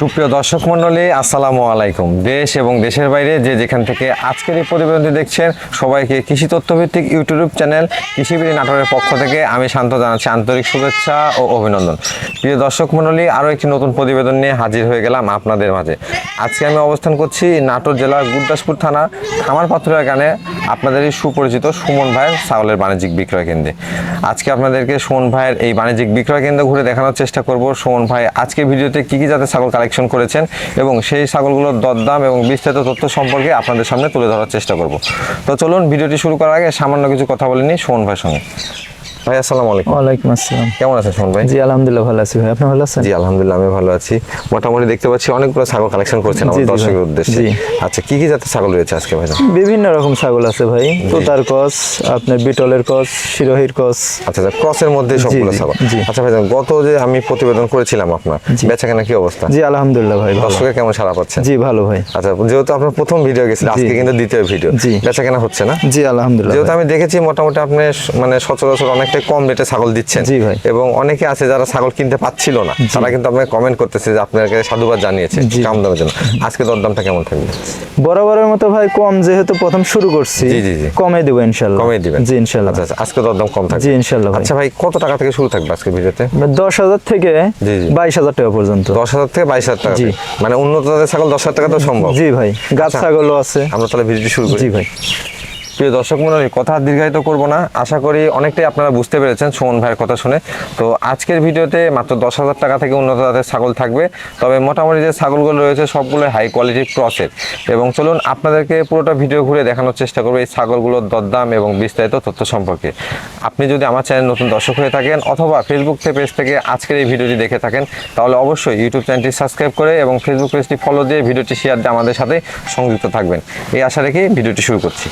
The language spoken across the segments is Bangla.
সুপ্রিয় দর্শক মণ্ডলী, আসসালামু আলাইকুম। দেশ এবং দেশের বাইরে যে যেখান থেকে আজকের এই প্রতিবেদনটি দেখছেন, সবাইকে কৃষি তথ্যভিত্তিক ইউটিউব চ্যানেল কৃষিবিড়ি নাটোরের পক্ষ থেকে আমি শান্ত জানাচ্ছি আন্তরিক শুভেচ্ছা ও অভিনন্দন। প্রিয় দর্শক মণ্ডলী, আরও একটি নতুন প্রতিবেদন নিয়ে হাজির হয়ে গেলাম আপনাদের মাঝে। আজকে আমি অবস্থান করছি নাটোর জেলার গুরদাসপুর থানার খামার পাথুরিয়া গানে আপনাদের এই সুপরিচিত সুমন ভাইয়ের ছাগলের বাণিজ্যিক বিক্রয় কেন্দ্রে। আজকে আপনাদেরকে সুমন ভাইয়ের এই বাণিজ্যিক বিক্রয় কেন্দ্র ঘুরে দেখানোর চেষ্টা করব। সুমন ভাই আজকে ভিডিওতে কী কী জাতের ছাগল কালেকশন করেছেন এবং সেই ছাগলগুলোর দরদাম এবং বিস্তারিত তথ্য সম্পর্কে আপনাদের সামনে তুলে ধরার চেষ্টা করব। তো চলুন, ভিডিওটি শুরু করার আগে সামান্য কিছু কথা বলে নিই সুমন ভাইয়ের সঙ্গে। ভাই আসসালামু আলাইকুম। ওয়ালাইকুম আসসালাম। কেমন আছেন সুমন ভাই? জি আলহামদুলিল্লাহ ভালো আছি ভাই। আপনি ভালো আছেন? জি আলহামদুলিল্লাহ আমি ভালো আছি। মোটামুটি দেখতে পাচ্ছি অনেকগুলো ছাগল কালেকশন করছেন জি, আমার দর্শকের উদ্দেশ্যে। আচ্ছা কি কি জাতের ছাগল রয়েছে আজকে ভাই? বিভিন্ন রকম ছাগল আছে ভাই। তোতার কস আপনার বিটলের কস শিরোহির কস। আচ্ছা আচ্ছা ক্রসের মধ্যে সবগুলো ছাগল। আচ্ছা ভাই গত যে আমি প্রতিবেদন করেছিলাম আপনার জি। বেচা কেনা কি অবস্থা? জি আলহামদুলিল্লাহ ভাই ভালো। দর্শকের কেমন সারা পাচ্ছেন? জি ভালো ভাই। আচ্ছা যেহেতু আপনার প্রথম ভিডিও গেছিল আজকে কিন্তু দ্বিতীয় ভিডিও। জি। বেচা কেনা হচ্ছে না? জি আলহামদুলিল্লাহ যেহেতু আমি দেখেছি মোটামুটি আপনি মানে সচরাচর অনেকটাই কম রেটে ছাগল দিচ্ছেন। জি ভাই। এবং অনেকে আছে যারা ছাগল কিনতে পাচ্ছিল না। তারা কিন্তু আপনাকে কমেন্ট করতেছে যে আপনাকে সাধুবাদ জানিয়েছে। কম দামের জন্য। আজকে দরদামটা কেমন থাকবে? বরাবরের মতো ভাই কম যেহেতু প্রথম শুরু করছি জি, জি, জি। কমে দেবো ইনশাল্লাহ। কমে দিবেন। জি ইনশাল্লাহ। আচ্ছা আচ্ছা আজকে দরদাম কম থাকবে। জি, ইনশাল্লাহ ভাই। আচ্ছা ভাই কত টাকা থেকে শুরু থাকবে আজকে ভিডিওতে? দশ হাজার থেকে জি, জি। বাইশ হাজার টাকা পর্যন্ত। দশ হাজার থেকে বাইশ হাজার টাকা জি। মানে উন্নত জাতের ছাগল দশ হাজার টাকা তো সম্ভব। জি ভাই গাছ আচ্ছা। ছাগলও আছে। আমরা তাহলে ভিডিওটি শুরু করি। জি ভাই। প্রিয় দর্শক মন্ডলী, কথা দীর্ঘায়িত করব না। আশা করি অনেকটাই আপনারা বুঝতে পেরেছেন সুমন ভাইয়ের কথা শুনে। তো আজকের ভিডিওতে মাত্র দশ হাজার টাকা থেকে উন্নত জাতের ছাগল থাকবে। তবে মোটামুটি যে ছাগলগুলো রয়েছে, সবগুলো হাই কোয়ালিটির ক্রসের এবং চলুন আপনাদেরকে পুরোটা ভিডিও ঘুরে দেখানোর চেষ্টা করব এই ছাগলগুলোর দরদাম এবং বিস্তারিত তথ্য সম্পর্কে। আপনি যদি আমার চ্যানেল নতুন দর্শক হয়ে থাকেন অথবা ফেসবুক পেজ থেকে আজকের এই ভিডিওটি দেখে থাকেন, তাহলে অবশ্যই ইউটিউব চ্যানেলটি সাবস্ক্রাইব করে এবং ফেসবুক পেজটি ফলো দিয়ে ভিডিওটি শেয়ার দিয়ে আমাদের সাথে সংযুক্ত থাকবেন। এই আশা রেখে ভিডিওটি শুরু করছি।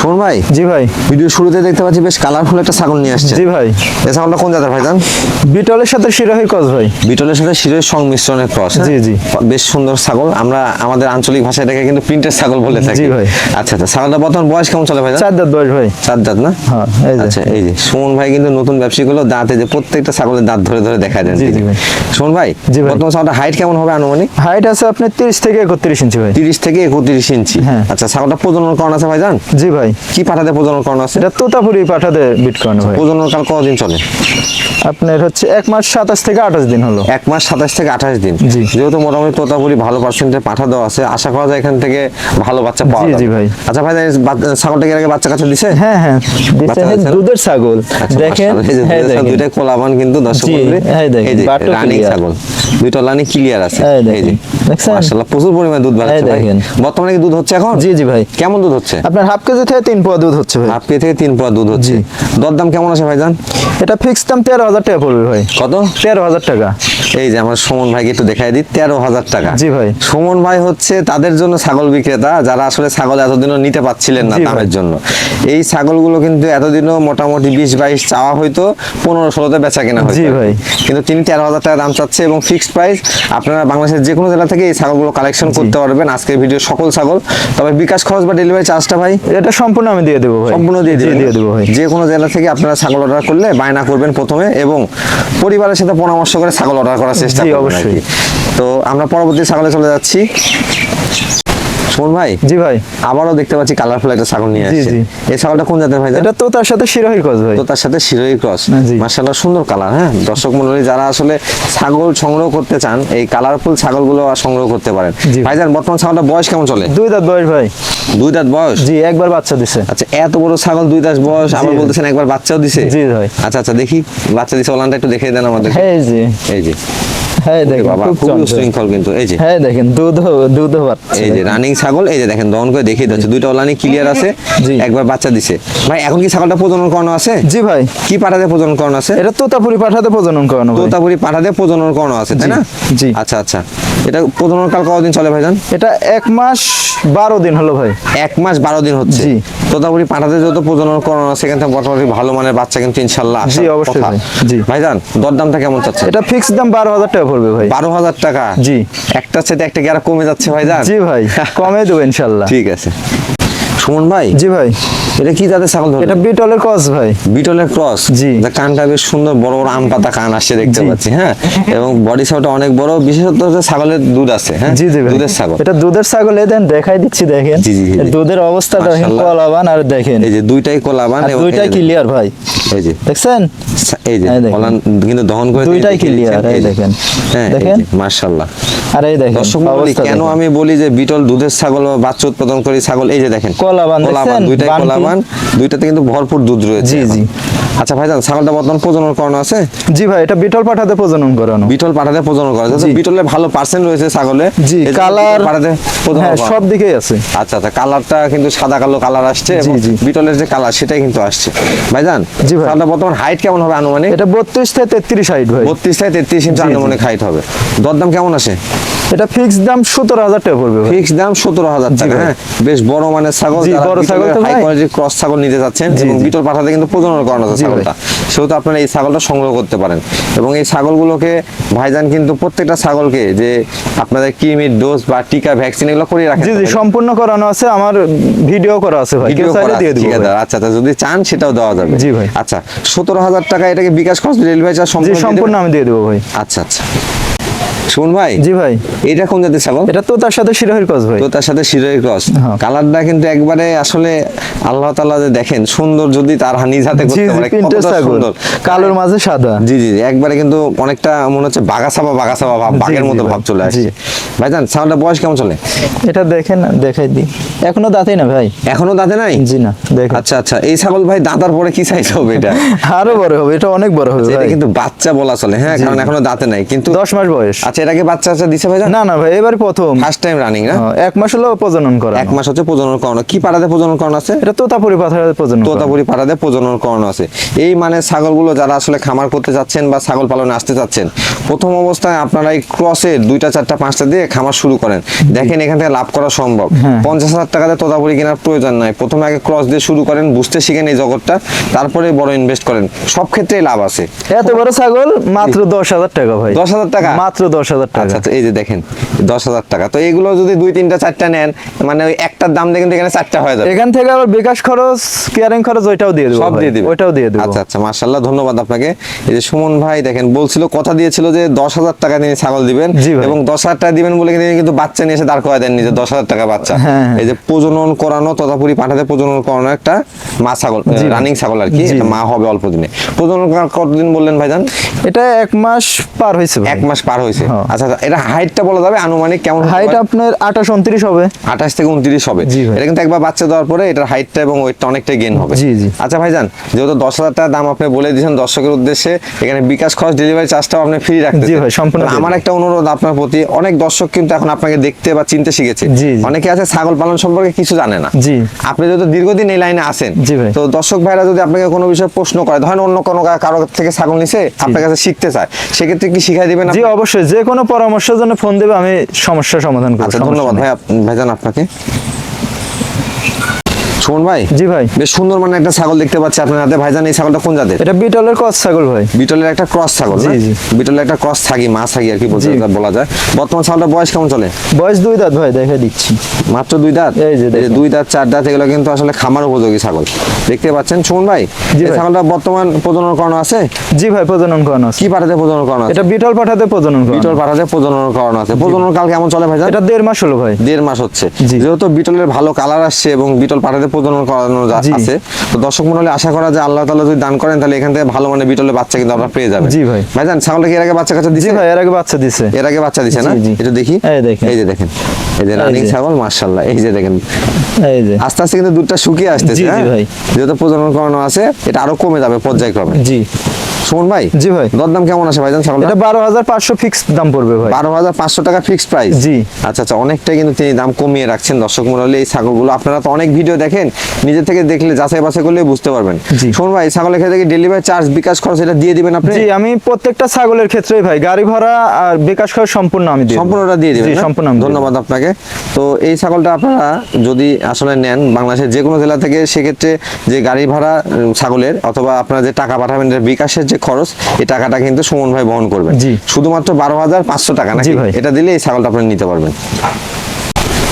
শোন ভাই? জি ভাই। ভিডিও শুরুতে দেখতে পাচ্ছি বেশ কালারফুল একটা ছাগল নিয়ে আসছে। জি ভাই। এই ছাগলটা কোন জাতের ভাইজান বিটলের সাথে শিরোহির কস ভাই। বিটলের সাথে শিরের সংমিশ্রণের ক্রস জি, জি। বেশ সুন্দর ছাগল। আমরা আমাদের আঞ্চলিক ভাষায় এটাকে কিন্তু প্রিন্টের ছাগল বলে থাকি। জি ভাই। আচ্ছা আচ্ছা ছাগলটা বর্তমান বয়স কেমন চলে ভাইজান চার দাঁত বয়স ভাই। চার দাঁত না? হ্যাঁ, এই যে। আচ্ছা এই যে। সুমন ভাই কিন্তু নতুন ব্যবসায়ী গুলো দাঁতে যে প্রত্যেকটা ছাগলের দাঁত ধরে ধরে দেখা দেন জি, জি ভাই। সুমন ভাই জি ভাই। বর্তমান ছাগলটা হাইট কেমন হবে আনুমানিক? হাইট আছে আপনার তিরিশ থেকে একত্রিশ ইঞ্চি ভাই। তিরিশ থেকে একত্রিশ ইঞ্চি। হ্যাঁ। আচ্ছা ছাগলটা প্রজনন করানো আছে ভাই জান? জি ভাই। কি পাঠাতে প্রজনন কারণ আছে? এটা তোতাপুরি পাঠাতে বিট করানো ভাই। প্রজনন কাল কদিন চলে? আপনার হচ্ছে এক মাস সাতাশ থেকে আঠাশ দিন হলো। এক মাস সাতাশ থেকে আঠাশ দিন। জি। যেহেতু মোটামুটি তোতাপুরি ভালো পার্সেন্টে পাঠা দেওয়া আছে আশা করা যায় এখান থেকে ভালো বাচ্চা পাওয়া জি, ভাই। আচ্ছা ভাই ছাগলটা কি আগে বাচ্চা কাছে দিছে? হ্যাঁ হ্যাঁ? দুধের ছাগল। আচ্ছা, দেখেন। হ্যাঁ, দুইটা ছাগল, দেখেন। দুইটাই কোলাবান কিন্তু দর্শক জি, এই দেখেন, এই যে রানিং ছাগল। দুইটা লানি ক্লিয়ার আছে। এই এই যে দেখেন, মাশাআল্লাহ প্রচুর পরিমাণে দুধ বাড়ছে ভাই। বর্তমানে কি দুধ হচ্ছে এখন? জি জি ভাই। কেমন দুধ হচ্ছে? আপনার হাফ কেজি থেকে তিন পোয়া দুধ হচ্ছে ভাই। হাফ কেজি থেকে তিন পোয়া দুধ হচ্ছে। দরদাম কেমন আছে ভাইজান? এটা ফিক্স দাম তেরো হাজার টাকা পড়বে ভাই। কত? তেরো হাজার টাকা। এই যে আমার সুমন ভাইকে একটু দেখাই দিই তেরো হাজার টাকা। জি ভাই। সুমন ভাই হচ্ছে তাদের জন্য ছাগল বিক্রেতা যারা আসলে ছাগল এতদিনও নিতে পাচ্ছিলেন না দামের জন্য। এই ছাগলগুলো কিন্তু এতদিনও মোটামুটি বিশ বাইশ চাওয়া হয়তো পনেরো ষোলোতে বেচা কেনা হয়েছে জি ভাই। কিন্তু তিনি তেরো হাজার টাকা দাম চাচ্ছে এবং ফিক্সড প্রাইস আপনারা বাংলাদেশের যে কোনো জেলা থেকে এই ছাগলগুলো কালেকশন করতে পারবেন। আজকের ভিডিও সকল ছাগল। তবে বিকাশ খরচ বা ডেলিভারি চার্জটা ভাই? এটা সম্পূর্ণ আমি দিয়ে দেবো সম্পূর্ণ দিয়ে দিয়ে দেবো ভাই। যে কোনো জেলা থেকে আপনারা ছাগল অর্ডার করলে বায়না করবেন প্রথমে এবং পরিবারের সাথে পরামর্শ করে ছাগল অর্ডার করার চেষ্টা অবশ্যই। তো আমরা পরবর্তী ছাগলে চলে যাচ্ছি সুমন ভাই? জি ভাই। আবারও দেখতে পাচ্ছি কালারফুল একটা ছাগল নিয়ে আসছে। এই ছাগলটা কোন জাতের ভাই এটা তো তার সাথে শিরোহির কস ভাই। তো তার সাথে শিরোই ক্রস জি। মার্শাল্লাহ সুন্দর কালার হ্যাঁ? দর্শক মন্ডলী যারা আসলে ছাগল সংগ্রহ করতে চান এই কালারফুল ছাগলগুলো সংগ্রহ করতে পারেন। জি। ভাইজান বর্তমান ছাগলটা বয়স কেমন চলে? দুই দাঁত বয়স ভাই। দুই দাঁত বয়স? জি একবার বাচ্চা দিছে। আচ্ছা এত বড় ছাগল দুই দাস বয়স আবার বলতেছেন একবার বাচ্চাও দিছে? জি ভাই। আচ্ছা আচ্ছা দেখি বাচ্চা দিছে ওলানটা একটু দেখিয়ে দেন আমাদের হ্যাঁ এই যে এই যে। হ্যাঁ, দেখেন, খুব খুব শৃঙ্খল কিন্তু এই যে। হ্যাঁ দেখেন দুধ দুধ পাচ্ছে। এই যে রানিং ছাগল এই যে দেখেন দহন করে দেখিয়ে দিচ্ছে দুইটা ওলানি ক্লিয়ার আছে। একবার বাচ্চা দিছে। ভাই এখন কি ছাগলটা প্রজনন করানো আছে? জি ভাই। কি পাঠাতে প্রজনন করানো আছে? এটা তোতাপুরি পাঠাতে প্রজনন করানো। তোতাপুরি পাঠাতে প্রজনন করানো আছে তাই না? জি। আচ্ছা আচ্ছা। এটা প্রজনন কাল কতদিন চলে ভাইজান? এটা এক মাস বারো দিন হলো ভাই। এক মাস বারো দিন হচ্ছে? জি। তোতাপুরি পাঠাতে যত প্রজনন করানো সেখান থেকে মোটামুটি ভালো মানের বাচ্চা কিন্তু ইনশাল্লাহ জি, অবশ্যই জি। ভাইজান দরদামটা কেমন চাচ্ছে এটা ফিক্স দাম বারো হাজার টাকা পড়বে ভাই। বারো হাজার টাকা? জি। একটা সাথে একটা আর কমে যাচ্ছে ভাইজান? জি ভাই কমে দেবো ইনশাল্লাহ। ঠিক আছে। সুমন ভাই? জি ভাই। এটা কি জাতের ছাগল ধরলেন? এটা বিটলের কস ভাই। বিটলের ক্রস? জি। কানটা বেশ সুন্দর বড় বড় আম পাতা কান আসছে দেখতে পাচ্ছি হ্যাঁ? এবং বডি সাউটা অনেক বড় বিশেষত ছাগলের দুধ আছে হ্যাঁ? জি জি দুধের ছাগল। এটা দুধের ছাগল দেন দেখাই দিচ্ছি দেখেন। জি, জি, দুধের অবস্থা দেখেন মাশাআল্লাহ। কলাবান আর দেখেন। এই যে দুইটাই কোলাবান আর এবং দুইটাই ক্লিয়ার ভাই। এই যে। দেখছেন? এই যে কলান কিন্তু দহন করে দুইটাই দিচ্ছেন, এই দেখেন। হ্যাঁ দেখেন। মার্শাল্লাহ আর এই দেখেন দর্শক অবস্থা কেন আমি বলি যে বিটল দুধের ছাগল বাচ্চা উৎপাদন করি ছাগল এই যে দেখেন কলাবান দেখছেন? দুইটাই বানটি। কলাবান দুইটাতে কিন্তু ভরপুর দুধ রয়েছে জি, জি। আচ্ছা ভাইজান ছাগলটা বর্তমান প্রজনন করানো আছে? জি ভাই এটা বিটল পাঠাতে প্রজনন করানো। বিটল পাঠাতে প্রজনন করা জি। বিটলে ভালো পার্সেন্ট রয়েছে ছাগলে। জি কালার পাঠাতে প্রজনন হ্যাঁ সব দিকেই আছে। আচ্ছা আচ্ছা কালারটা কিন্তু সাদা কালো কালার আসছে এবং বিটলের যে কালার সেটাই কিন্তু আসছে। ভাইজান জি ভাই। ছাগলটা বর্তমান হাইট কেমন হবে আনুমানিক? এটা বত্রিশ থেকে তেত্রিশ হাইট ভাই। বত্রিশ থেকে তেত্রিশ ইঞ্চি জি, জি। আনুমানিক হাইট হবে। দরদাম কেমন আসে এটা ফিক্স দাম সতেরো হাজার টাকা পড়বে ভাই। ফিক্স দাম সতেরো হাজার টাকা হ্যাঁ। বেশ বড় মানের ছাগল জি, বড় ছাগল তো হাই ভাই। ক্রস ছাগল নিতে যাচ্ছেন এবং। বিটল পাঠাতে কিন্তু প্রজনন করানো আছে ছাগলটা। সেহেতু আপনারা এই ছাগলটা সংগ্রহ করতে পারেন। এবং এই ছাগলগুলোকে ভাইজান কিন্তু প্রত্যেকটা ছাগলকে যে আপনাদের কৃমির ডোজ বা টিকা ভ্যাকসিন এগুলো করে রাখেন জি জি সম্পূর্ণ করানো আছে আমার ভিডিও করা আছে ভাই। ভিডিও করা দিয়ে দিব আচ্ছা আচ্ছা যদি চান সেটাও দেওয়া যাবে। জি ভাই। আচ্ছা সতেরো হাজার টাকা এটাকে বিকাশ খরচ ডেলিভারি চার্জ সম্পূর্ণ? আমি দিয়ে দেবো ভাই। আচ্ছা আচ্ছা। শুন ভাই? জি ভাই। এটা কোন জাতের ছাগল? এটা তো তার সাথে শিরোহির কস ভাই। তো তার সাথে শিরোই ক্রস। হ্যাঁ। কালারটা কিন্তু একবারে আসলে আল্লাহ তাআলা যে দেখেন সুন্দর যদি তার নিজ হাতে করতে পারে ছাগল। সুন্দর কালোর মাঝে সাদা। জি জি একবারে কিন্তু অনেকটা মনে হচ্ছে বাগাসাবা বাগাসাবা ভাব জি, বাঘের জি মতো ভাব চলে আসছে ভাইজান ছাগলটা বয়স কেমন চলে? এটা দেখেন দেখাই দি এখনও দাঁতেই না ভাই? এখনও দাঁতে নাই? জি না দেখেন। আচ্ছা আচ্ছা এই ছাগল ভাই দাঁতার পরে কি সাইজ হবে এটা? আরও বড় হবে এটা অনেক বড় হবে এটা কিন্তু বাচ্চা বলা চলে হ্যাঁ কারণ এখনও দাঁতে নাই কিন্তু দশ মাস বয়স। আচ্ছা এটাকে বাচ্চা আচ্ছা দিছে ভাইজান? না না ভাই এবার প্রথম। ফার্স্ট টাইম রানিং না? এক মাস হলো প্রজনন করা এক মাস হচ্ছে প্রজনন করানো। কি পাড়াতে প্রজনন করানো আছে? এটা তোতাপুরি পাথর প্রজনন। তোতাপুরি পাড়াতে প্রজনন করানো আছে। এই মানে ছাগলগুলো যারা আসলে খামার করতে চাচ্ছেন বা ছাগল পালনে আসতে চাচ্ছেন প্রথম অবস্থায় আপনারা এই ক্রসে দুইটা চারটা পাঁচটা দিয়ে খামার শুরু করেন। দেখেন এখান থেকে লাভ করা সম্ভব। হ্যাঁ। পঞ্চাশ হাজার টাকাতে তোতাপুরি কেনার প্রয়োজন নাই। প্রথমে আগে ক্রস দিয়ে শুরু করেন বুঝতে শিখেন এই জগৎটা। তারপরে বড় ইনভেস্ট করেন। সব ক্ষেত্রেই লাভ আছে। এত বড় ছাগল মাত্র দশ হাজার টাকা ভাই। দশ হাজার টাকা? মাত্র দশ হাজার টাকা। আচ্ছা এই যে দেখেন দশ হাজার টাকা। তো এগুলো যদি দুই তিনটা চারটা নেন মানে ওই একটার দাম দিয়ে কিন্তু এখানে চারটা হয়ে যাবে। এখান থেকে আবার বিকাশ খরচ কেয়ারিং খরচ ওইটাও দিয়ে দেবো সব দিয়ে দিবে। ওইটাও দিয়ে দেবো। আচ্ছা আচ্ছা মার্শাল্লাহ ধন্যবাদ আপনাকে। এই যে সুমন ভাই দেখেন বলছিল কথা দিয়েছিল যে দশ হাজার টাকা ছাগল দিবেন এবং দশ হাজার টাকা দিবেন বলে কিন্তু বাচ্চা নিয়ে এসে দাঁড় করায় দেননি যে দশ হাজার টাকা বাচ্চা। হ্যাঁ, হ্যাঁ। এই যে প্রজনন করানো তথাপুরি পাঠাতে প্রজনন করানো একটা মা ছাগল রানিং ছাগল আর কি মা হবে অল্প দিনে। প্রজনন কতদিন বললেন ভাইজান? এটা এক মাস পার হয়েছে এক মাস পার হয়েছে। হ্যাঁ। আচ্ছা আচ্ছা, এটা হাইটটা বলা যাবে আনুমানিক কেমন হাইট? আপনার আঠাশ উনত্রিশ হবে আঠাশ থেকে উনত্রিশ হবে জি ভাই। এটা কিন্তু একবার বাচ্চা দেওয়ার পরে এটার হাইটটা এবং ওয়েটটা অনেকটাই গেন হবে জি, জি। আচ্ছা ভাইজান যেহেতু দশ হাজার টাকা দাম আপনি বলে দিয়েছেন দর্শকের উদ্দেশ্যে এখানে বিকাশ খরচ ডেলিভারি চার্জটাও আপনি ফ্রি রাখতে জি ভাই, সম্পূর্ণ আমার একটা অনুরোধ আপনার প্রতি অনেক দর্শক কিন্তু এখন আপনাকে দেখতে বা চিনতে শিখেছে। অনেকে আছে ছাগল পালন সম্পর্কে কিছু জানে না জি। আপনি যেহেতু দীর্ঘদিন এই লাইনে আছেন জি ভাই। তো দর্শক ভাইরা যদি আপনাকে কোনো বিষয়ে প্রশ্ন করে ধরেন অন্য কোনো কারও থেকে ছাগল নিছে আপনার কাছে শিখতে চায় সেক্ষেত্রে কি শিখাই দিবেন জি? অবশ্যই যে কোনো পরামর্শের জন্য ফোন দেবে আমি সমস্যার সমাধান করব আচ্ছা ধন্যবাদ। ভাই ভাইজান আপনাকে? সুমন ভাই? জি ভাই। বেশ সুন্দর মানে একটা ছাগল দেখতে পাচ্ছি আপনার হাতে। ভাইজান এই ছাগলটা কোন জাতের? এটা বিটলের কস ছাগল ভাই। বিটলের একটা ক্রস ছাগল জি, জি। বিটলের একটা ক্রস থাকি মা থাকি আর কি বলতে। বলা যায়। বর্তমান ছাগলটা বয়স কেমন চলে? বয়স দুই দাঁত ভাই দেখে দিচ্ছি। মাত্র দুই দাঁত? এই যে দুই দাঁত চার দাঁত এগুলো কিন্তু আসলে খামার উপযোগী ছাগল। দেখতে পাচ্ছেন সুমন ভাই? জি ছাগলটা বর্তমান প্রজনন করানো আছে? জি ভাই প্রজনন করানো আছে। কি পাঠাতে প্রজনন করানো আছে? এটা বিটল পাঠাতে প্রজনন করানো বিটল পাঠাতে প্রজনন করানো আছে। প্রজনন কাল কেমন চলে ভাইজান? এটা দেড় মাস হলো ভাই। দেড় মাস হচ্ছে। যেহেতু বিটলের ভালো কালার আসছে এবং বিটল পাঠাতে প্রজনন করানো আছে। তো দর্শক মন্ডলী আশা করা যে আল্লাহ তাআলা যদি দান করেন তাহলে এখান থেকে ভালো মানে বিটলের বাচ্চা কিন্তু আমরা পেয়ে যাবেন। জি ভাই। ভাইজান ছাগলটা কি এর আগে বাচ্চা কাচ্চা জি দিছে ভাই এর আগে বাচ্চা দিছে। এর আগে বাচ্চা দিছে না। একটু দেখি। এই দেখেন। এই যে দেখেন। এই যে রানিং ছাগল মাশাআল্লাহ। এই যে দেখেন। এই যে। আস্তে আস্তে কিন্তু দুধটা শুকিয়ে আসতেছে জি, জি হ্যাঁ? ভাই। যেহেতু প্রজনন করানো আছে এটা আরও কমে যাবে পর্যায়ক্রমে। জি। সুমন ভাই? জি ভাই। দরদাম কেমন আছে ভাইজান ছাগলটা এটা বারো হাজার পাঁচশো ফিক্স দাম পড়বে ভাই। বারো হাজার পাঁচশো টাকা ফিক্সড প্রাইস জি। আচ্ছা আচ্ছা অনেকটাই কিন্তু তিনি দাম কমিয়ে রাখছেন দর্শক মন্ডলী এই ছাগলগুলো। আপনারা তো অনেক ভিডিও দেখেন নিজে থেকে দেখলে যাচাই বাছাই করলে বুঝতে পারবেন। শোন ভাই ছাগলের ক্ষেত্রে কি ডেলিভারি চার্জ বিকাশ খরচ এটা দিয়ে দিবেন আপনি? জি আমি প্রত্যেকটা ছাগলের ক্ষেত্রেই ভাই গাড়ি ভাড়া আর বিকাশ খরচ সম্পূর্ণ আমি দিই সম্পূর্ণটা দিয়ে দিবেন সম্পূর্ণ ধন্যবাদ আপনাকে। তো এই ছাগলটা আপনারা যদি আসলে নেন বাংলাদেশের যে কোনো জেলা থেকে সেক্ষেত্রে যে গাড়ি ভাড়া ছাগলের অথবা আপনারা যে টাকা পাঠাবেন বিকাশের যে খরচ এই টাকাটা কিন্তু সুমন ভাই বহন করবেন। শুধুমাত্র বারো হাজার পাঁচশো টাকা নাকি। এটা দিলে এই ছাগলটা আপনি নিতে পারবেন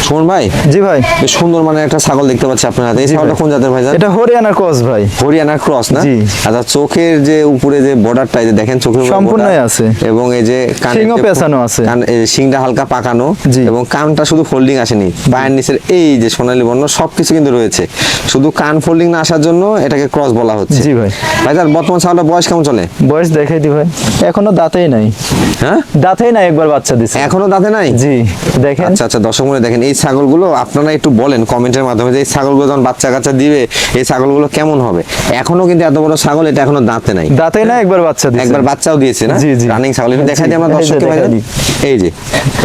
সুমন ভাই? জি ভাই। সুন্দর মানে একটা ছাগল দেখতে পাচ্ছি আপনার হাতে। এই ছাগলটা কোন জাতের ভাই এটা হরিয়ানা ক্রস ভাই। হরিয়ানার ক্রস না? আচ্ছা চোখের যে উপরে যে বর্ডারটা এই যে দেখেন চোখের উপরে সম্পূর্ণই আছে। এবং এই যে আছে। কান এই যে শিংটা হালকা পাকানো। এবং কানটা শুধু ফোল্ডিং আসেনি পায়ের নিচের এই যে সোনালী বর্ণ সবকিছু কিন্তু রয়েছে। শুধু কান ফোল্ডিং না আসার জন্য এটাকে ক্রস বলা হচ্ছে। জি ভাই। ভাই তার বর্তমান ছাগলটা বয়স কেমন চলে? বয়স দেখাই দি ভাই। এখনও দাঁতেই নাই। হ্যাঁ? দাঁতেই নাই একবার বাচ্চা দিছে। এখনও দাঁতে নাই? জি দেখেন। আচ্ছা আচ্ছা দর্শক মনে দেখেন এই ছাগলগুলো আপনারা একটু বলেন কমেন্টের মাধ্যমে যে এই ছাগলগুলো যখন বাচ্চা কাচ্চা দিবে এই ছাগলগুলো কেমন হবে? এখনও কিন্তু এত বড় ছাগল এটা এখনও দাঁতে নাই। দাঁতেই নাই একবার বাচ্চা দিছে একবার বাচ্চাও দিয়েছে না। রানিং ছাগল। একটু দেখাই দিই আমরা দর্শককে ভাই এই যে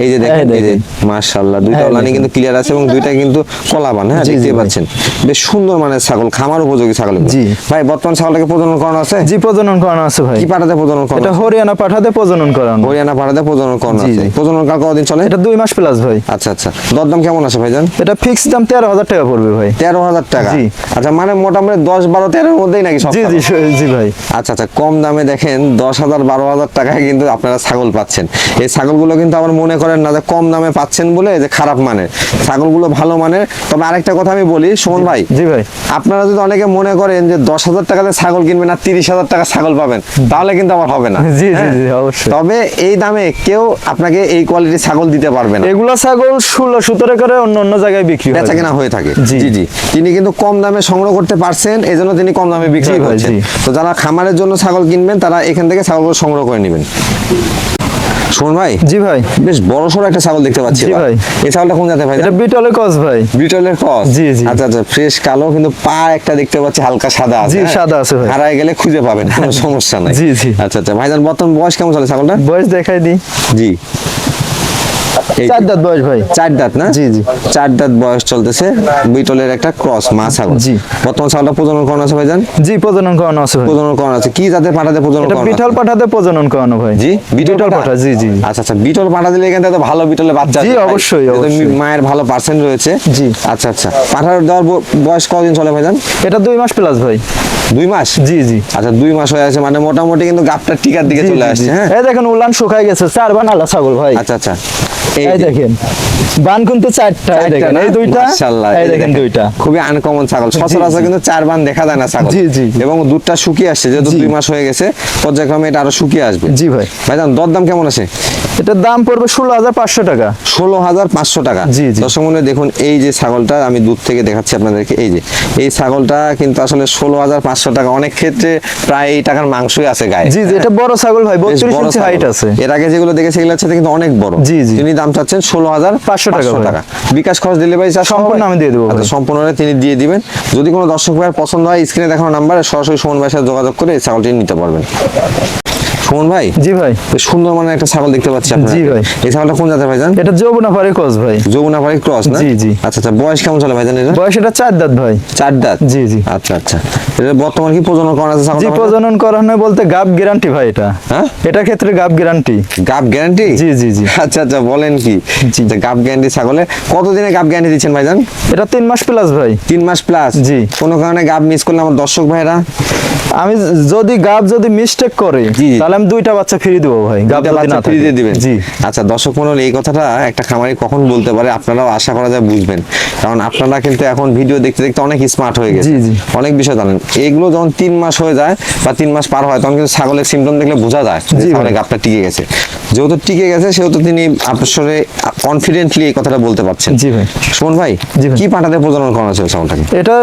এই যে দেখেন এই যে মাশাআল্লাহ দুইটা দেখেন। কিন্তু ক্লিয়ার আছে এবং দুইটা কিন্তু কলাবান হ্যাঁ দেখতে পাচ্ছেন। বেশ সুন্দর মানের ছাগল খামার উপযোগী ছাগল জি। ভাই বর্তমান ছাগলটাকে প্রজনন করানো আছে? জি প্রজনন করানো আছে ভাই। কি পাঠাতে প্রজনন করানো এটা হরিয়ানা পাঠাতে প্রজনন করানো। হরিয়ানা পাঠাতে প্রজনন করানো আছে। প্রজনন কাল কতদিন চলে? এটা দুই মাস প্লাস ভাই। আচ্ছা আচ্ছা। দরদাম কেমন আছে ভাইজান? এটা ফিক্স দাম তেরো হাজার টাকা পড়বে ভাই। তেরো হাজার টাকা? জি। আচ্ছা মানে মোটামুটি দশ বারো তেরোর মধ্যেই নাকি সব জি জি জি ভাই। আচ্ছা আচ্ছা কম দামে দেখেন দশ হাজার বারো হাজার টাকায় কিন্তু আপনারা ছাগল পাচ্ছেন। এই ছাগলগুলো কিন্তু আবার মনে করেন না যে কম দামে পাচ্ছেন বলে যে খারাপ মানের। ছাগলগুলো ভালো মানের। তবে আরেকটা কথা আমি বলি সুমন ভাই জি ভাই। আপনারা যদি অনেকে মনে করেন যে দশ হাজার টাকাতে ছাগল কিনবেন আর তিরিশ হাজার টাকা ছাগল পাবেন তাহলে কিন্তু আমার হবে না। জি জি হ্যাঁ? জি অবশ্যই। তবে এই দামে কেউ আপনাকে এই কোয়ালিটির ছাগল দিতে পারবে না। এগুলা ছাগল ষোলো সতেরো করে অন্য অন্য জায়গায় বিক্রি বেচা কেনা হয়ে থাকে। জি। জি তিনি কিন্তু কম দামে সংগ্রহ করতে পারছেন এই জন্য তিনি কম দামে বিক্রি করছেন তো যারা খামারের জন্য ছাগল কিনবেন তারা এখান থেকে ছাগলগুলো সংগ্রহ করে নেবেন। শোন ভাই জি ভাই। বেশ বড় সড়ো একটা ছাগল দেখতে পাচ্ছি জি ভাই। এই ছাগলটা কোন জাতের ভাই? এটা বিটলে কস ভাই। ব্রিটলের ক্রস জি, জি। আচ্ছা আচ্ছা ফ্রেশ কালো কিন্তু পা একটা দেখতে পাচ্ছি হালকা সাদা আছে জি, হ্যাঁ? সাদা আছে ভাই। হারায় গেলে খুঁজে পাবেন কোনো সমস্যা নাই। জি, জি। আচ্ছা আচ্ছা ভাইজান বর্তমান বয়স কেমন চলে ছাগলটা বয়স দেখাই দি জি। চার দাঁত বয়স ভাই। চার দাঁত না? জি, জি। চার দাঁত বয়স চলতেছে বিটলের একটা ক্রস মা ছাগল। জি। বর্তমান ছাগলটা প্রজনন করানো আছে ভাইজান? জি প্রজনন করানো আছে প্রজনন করানো আছে। কি জাতের পাঠাতে প্রজনন করানো? আছে? পাঠাতে প্রজনন করানো ভাই। জি? বিটল বিটল পাঠা? জি জি আচ্ছা আচ্ছা বিটল পাঠা দিলে এখান থেকে ভালো বিটলের বাচ্চা জি, অবশ্যই। মায়ের ভালো পার্সেন্ট রয়েছে। জি। আচ্ছা আচ্ছা। পাঠার দেওয়ার বয়স কদিন চলে ভাইজান? এটা দুই মাস প্লাস ভাই। দুই মাস? জি জি। আচ্ছা দুই মাস হয়ে আছে মানে মোটামুটি কিন্তু গাপটা টিকার দিকে চলে আসছে। হ্যাঁ? এই দেখেন উলান শুকাই গেছে চার বান আলা ছাগল ভাই। আচ্ছা আচ্ছা। এই দেখেন। বান কিন্তু চারটা দেখেন এই দুইটা এই দেখেন। দুইটা। খুবই আনকমন ছাগল। সচরাচর কিন্তু চার বান দেখা যায় না ছাগল। জি, জি। এবং দুধটা শুকিয়ে আসছে যেহেতু দুই মাস হয়ে গেছে পর্যায়ক্রমে এটা আরও শুকিয়ে আসবে। জি ভাই। ভাইজান দরদাম কেমন আছে? এটার দাম পড়বে ষোলো হাজার পাঁচশো টাকা। ষোলো হাজার পাঁচশো টাকা। জি। দর্শক মনে দেখুন এই যে ছাগলটা আমি দূর থেকে দেখাচ্ছি আপনাদেরকে এই যে এই ছাগলটা কিন্তু আসলে ষোলো হাজার পাঁচশো টাকা। অনেক ক্ষেত্রে প্রায় এই টাকার মাংসই আছে গায়ে। জি জি এটা বড় ছাগল ভাই বত্রিশ ইঞ্চি হাইট আছে। এর আগে যেগুলো দেখেছি এগুলোর সাথে কিন্তু অনেক বড়। জি, জি। তিনি দাম চাচ্ছেন ষোলো হাজার 500 টাকা বিকাশ খরচ ডেলিভারি ভাই চাষ সম্পূর্ণ আমি দিয়ে দেবো। আচ্ছা সম্পূর্ণ তিনি দিয়ে দিবেন। যদি কোনো দর্শক ভাইয়ের পছন্দ হয় স্ক্রিনে দেখানো নাম্বারে সরাসরি সুমন ভাইয়ের সাথে যোগাযোগ করে এই ছাগলটি নিতে পারবেন। সুমন ভাই? জি ভাই। সুন্দর মানে একটা ছাগল দেখতে পাচ্ছি আপনার। জি ভাই। এই ছাগলটা কোন জাতের ভাইজান? এটা কস ভাই। ক্রস না? জি, জি। আচ্ছা আচ্ছা বয়স কেমন চলে ভাইজান এটা বয়স এটা চার দাঁত ভাই। চার দাঁত? জি, জি। আচ্ছা আচ্ছা। এটা বর্তমান কি প্রজনন আছে জি ছাগলটা প্রজনন করানো বলতে গাব গ্যারান্টি ভাই এটা। হ্যাঁ? এটা ক্ষেত্রে গাব গ্যারান্টি। গাব গ্যারান্টি? জি, জি, জি। আচ্ছা আচ্ছা বলেন কি? জি। যে গাব গ্যারান্টি ছাগলে কতদিনে গাব গ্যারান্টি দিচ্ছেন ভাইজান? এটা তিন মাস প্লাস ভাই। তিন মাস প্লাস জি। কোনো কারণে গাব মিস করলে আমার দর্শক ভাইরা আমি যদি গাব যদি মিস্টেক করে জি, জি। তাহলে আমি দুইটা বাচ্চা ফ্রি দেবো ভাই বাচ্চা ফ্রি দিয়ে দিবেন? জি। আচ্ছা দর্শক মনে এই কথাটা একটা খামারি কখন বলতে পারে? আপনারাও আশা করা যায় বুঝবেন। কারণ আপনারা কিন্তু এখন ভিডিও দেখতে দেখতে অনেক স্মার্ট হয়ে গেছে। অনেক বিষয় জানেন। এইগুলো যখন তিন মাস হয়ে যায় বা তিন মাস পার হয় তখন কিন্তু ছাগলের সিমটম দেখলে বোঝা যায়। ছাগলের গাপটা টিকে গেছে। যেহেতু টিকে গেছে সেহেতু তিনি আপনার সঙ্গে কনফিডেন্টলি এই কথাটা বলতে পারছেন। জি ভাই। সুমন ভাই কি পাঠাতে প্রজনন করা হয়েছে ছাগলটাকে? এটা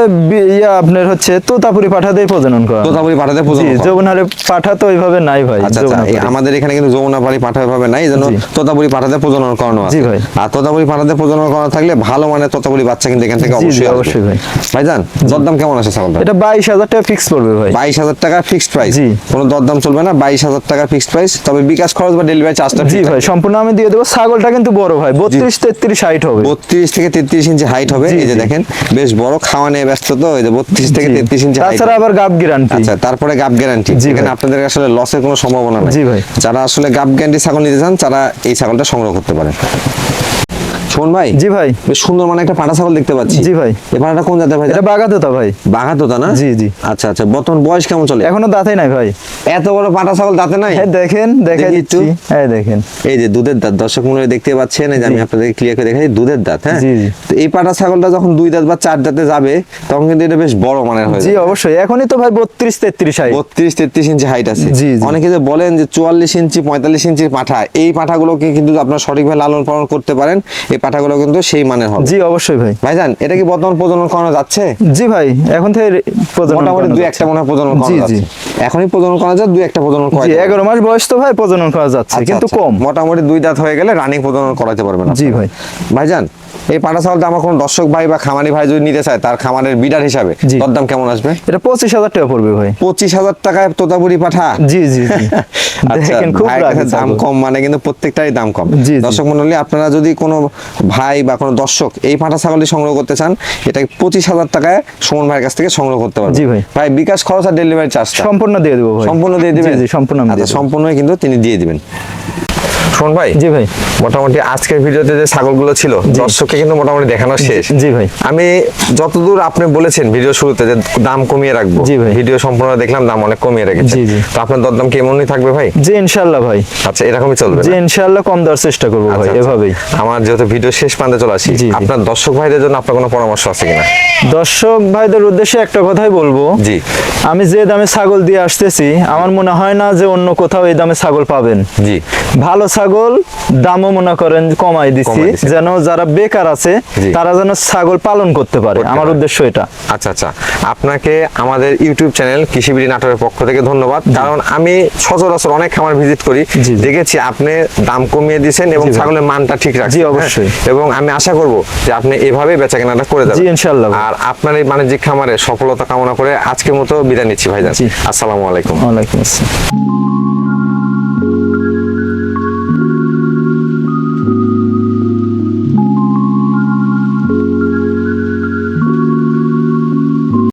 ইয়া আপনার হচ্ছে তোতাপুরি পাঠা দিয়ে প্রজনন করা। তোতাপুরি পাঠাতে প্রজনন। যৌবনারে পাঠা তো ওইভাবে নাই ভাই। আচ্ছা আচ্ছা। আমাদের এখানে কিন্তু যমুনাপাড়ি পাঠা ভাবে নাই জি। তোতাপুরি পাঠাতে প্রজনন করানো আছে। জি ভাই। আর তোতাপুরি পাঠাতে প্রজনন করানো থাকলে ভালো মানের তোতাপুরি বাচ্চা কিন্তু এখান থেকে অবশ্যই। অবশ্যই ভাই। ভাইজান দরদাম কেমন আছে ছাগলটা এটা বাইশ হাজার টাকা ফিক্স পড়বে ভাই। বাইশ হাজার টাকা ফিক্সড প্রাইস জি। কোনো দরদাম চলবে না বাইশ হাজার টাকা ফিক্সড প্রাইস তবে বিকাশ খরচ বা ডেলিভারি চার্জটা জি ভাই সম্পূর্ণ আমি দিয়ে দেবো। ছাগলটা কিন্তু বড় ভাই বত্রিশ তেত্রিশ হাইট হবে। বত্রিশ থেকে তেত্রিশ ইঞ্চি হাইট হবে। এই যে দেখেন বেশ বড় খাওয়া নিয়ে ব্যস্ত তো। এই যে বত্রিশ থেকে জি। তেত্রিশ ইঞ্চি হাইট তাছাড়া আবার গাব গ্যারান্টি আচ্ছা তারপরে গাব গ্যারান্টি এখানে আপনাদের আসলে লসের কোনো সম্ভাবনা নেই জি ভাই। যারা আসলে গাব গ্যান্ডি ছাগল নিতে চান তারা এই ছাগলটা সংগ্রহ করতে পারেন শোন ভাই? জি ভাই। বেশ সুন্দর মানে একটা পাটা ছাগল দেখতে পাচ্ছি। জি ভাই। এই পাটাটা কোন জাতের ভাই? এটা বাগাতোতা ভাই। বাঘা তো না? জি, জি। আচ্ছা আচ্ছা। বর্তমান বয়স কেমন চলে? এখনও দাঁতেই নাই ভাই। এত বড় পাটা ছাগল দাঁতে নাই? দেখেন দেখা একটু। হ্যাঁ দেখেন। এই যে দুধের দাঁত দর্শক মনে দেখতে পাচ্ছেন এই যে আমি আপনাদের ক্লিয়ার করে দেখাই দুধের দাঁত হ্যাঁ। তো এই পাটা ছাগলটা যখন দুই দাঁত বা চার দাঁতে যাবে তখন কিন্তু এটা বেশ বড় মানের হয়ে জি অবশ্যই। এখনই তো ভাই বত্রিশ তেত্রিশ হাইট। বত্রিশ তেত্রিশ ইঞ্চি হাইট আছে। জি। অনেকে যে বলেন যে চুয়াল্লিশ ইঞ্চি পঁয়তাল্লিশ ইঞ্চির পাঠা এই পাঠাগুলোকে কিন্তু আপনার সঠিকভাবে লালন পালন করতে পারেন। এই পাঠাগুলো কিন্তু সেই মানের হবে জি অবশ্যই ভাই ভাইজান এটা কি বর্তমান প্রজনন করানো যাচ্ছে জি ভাই এখন থেকে প্রজনন মোটামুটি করানো দুই একটা মনে হয় প্রজনন করা জি, জি। যাচ্ছে এখনই প্রজনন করা যায় দুই একটা প্রজনন করা যাবে। এগারো মাস বয়স তো ভাই প্রজনন করা যাচ্ছে আচ্ছা, কিন্তু আচ্ছা। কম মোটামুটি দুই দাঁত হয়ে গেলে রানিং প্রজনন করাতে পারবে না জি ভাই ভাই। ভাইজান এই পাটা ছাগলটা আমার কোনো দর্শক ভাই বা খামারি ভাই যদি নিতে চায় তার খামারের বিডার হিসাবে জি। তোর দাম কেমন আসবে? এটা পঁচিশ হাজার টাকা পড়বে ভাই। পঁচিশ হাজার টাকায় তোতাপুরি পাঠা? জি জি আচ্ছা দাম। কম মানে কিন্তু প্রত্যেকটারই দাম কম। দর্শক মন্ডলী আপনারা যদি কোনো ভাই বা কোনো দর্শক এই পাঠা ছাগলটি সংগ্রহ করতে চান এটা পঁচিশ হাজার টাকায় সুমন ভাইয়ের কাছ থেকে সংগ্রহ করতে পারবেন। জি ভাই। ভাই বিকাশ খরচ আর ডেলিভারি চার্জ সম্পূর্ণ দিয়ে দেবো ভাই। সম্পূর্ণ দিয়ে দিবেন? সম্পূর্ণ আচ্ছা সম্পূর্ণই কিন্তু তিনি দিয়ে দিবেন। শোন ভাই? জি ভাই। মোটামুটি আজকের ভিডিওতে যে ছাগলগুলো ছিল দর্শককে কিন্তু মোটামুটি দেখানো শেষ। জি ভাই। আমি যতদূর আপনি বলেছেন ভিডিও শুরুতে যে দাম কমিয়ে রাখব জি ভাই। ভিডিও সম্পূর্ণ দেখলাম দাম অনেক কমিয়ে রেখেছেন জি, জি। তো আপনার দরদাম কি এমনই থাকবে ভাই? জি ইনশাল্লাহ ভাই। আচ্ছা এরকমই চলবে জি না? ইনশাল্লাহ কম দেওয়ার চেষ্টা করব ভাই আচ্ছা, আচ্ছা। এভাবেই। আমার যেহেতু ভিডিও শেষ প্রান্তে চলে আসি। আপনার দর্শক ভাইদের জন্য আপনার কোনো পরামর্শ আছে কিনা? দর্শক ভাইদের উদ্দেশ্যে একটা কথাই বলব। জি। আমি যে দামে ছাগল দিয়ে আসতেছি আমার মনে হয় না যে অন্য কোথাও এই দামে ছাগল পাবেন। জি। ভালো ছাগল দামও মনে করেন কমাই দিচ্ছি যেন যারা বেকার আছে তারা যেন ছাগল পালন করতে পারে। আমার উদ্দেশ্য এটা। আচ্ছা আচ্ছা। আপনাকে আমাদের ইউটিউব চ্যানেল কৃষিবিড়ি নাটোরের পক্ষ থেকে ধন্যবাদ। কারণ আমি সচরাচর অনেক খামার ভিজিট করি। দেখেছি আপনি দাম কমিয়ে দিয়েছেন এবং ছাগলের মানটা ঠিক রাখছেন জি, হ্যাঁ? অবশ্যই। এবং আমি আশা করব যে আপনি এভাবে বেচা কেনাটা করে জি, যাবেন ইনশাআল্লাহ। আর আপনার এই বাণিজ্যিক খামারে সফলতা কামনা করে আজকের মতো বিদায় নিচ্ছি ভাইজান। আসসালামু আলাইকুম। ওয়ালাইকুম আসসালাম।